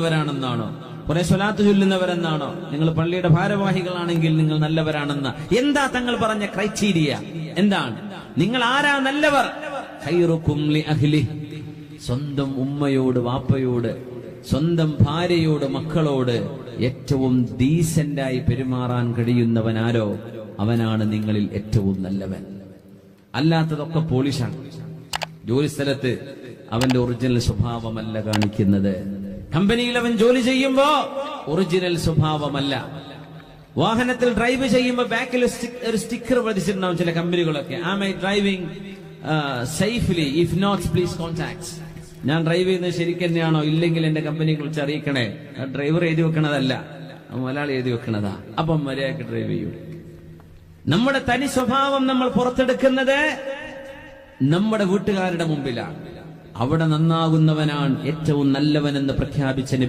വരാണെന്നാണോ കുറെ സ്വലാത്ത് ചൊല്ലുന്നവരെന്നാണോ? നിങ്ങൾ പള്ളിയുടെ ഭാരവാഹികളാണെങ്കിൽ നിങ്ങൾ നല്ലവരാണെന്ന്. എന്താ തങ്ങൾ പറഞ്ഞ ക്രൈറ്റീരിയ? എന്താണ്? നിങ്ങൾ ആരാ നല്ലവർ? സ്വന്തം ഉമ്മയോട് വാപ്പയോട് സ്വന്തം ഭാര്യയോട് മക്കളോട് ഏറ്റവും ഡീസന്റായി പെരുമാറാൻ കഴിയുന്നവനാരോ അവനാണ് നിങ്ങളിൽ ഏറ്റവും നല്ലവൻ. അല്ലാത്തതൊക്കെ പോളിഷാണ്. ജോലിസ്ഥലത്ത് അവന്റെ ഒറിജിനൽ സ്വഭാവമല്ല കാണിക്കുന്നത്. കമ്പനിയിൽ അവൻ ജോലി ചെയ്യുമ്പോ ഒറിജിനൽ സ്വഭാവമല്ല. വാഹനത്തിൽ ഡ്രൈവ് ചെയ്യുമ്പോൾ ബാക്കിൽ ഒരു സ്റ്റിക്കർ പതിച്ചിട്ടുണ്ടാവും ചില കമ്പനികളൊക്കെ. Am I driving safely if not please contact ഞാൻ ഡ്രൈവ് ചെയ്യുന്നത് ശരിക്കും തന്നെയാണോ? ഇല്ലെങ്കിൽ എന്റെ കമ്പനിയെ കുറിച്ച് അറിയിക്കണേ ഡ്രൈവർ എഴുതി വെക്കണതല്ല. മലയാളി എഴുതി വെക്കണതാ. അപ്പം മര്യാദയ്ക്ക് ഡ്രൈവ് ചെയ്യൂ. നമ്മുടെ തനി സ്വഭാവം നമ്മൾ പുറത്തെടുക്കുന്നത് നമ്മുടെ വീട്ടുകാരുടെ മുമ്പിലാണ്. അവിടെ നന്നാകുന്നവനാണ് ഏറ്റവും നല്ലവനെന്ന് പ്രഖ്യാപിച്ച നബി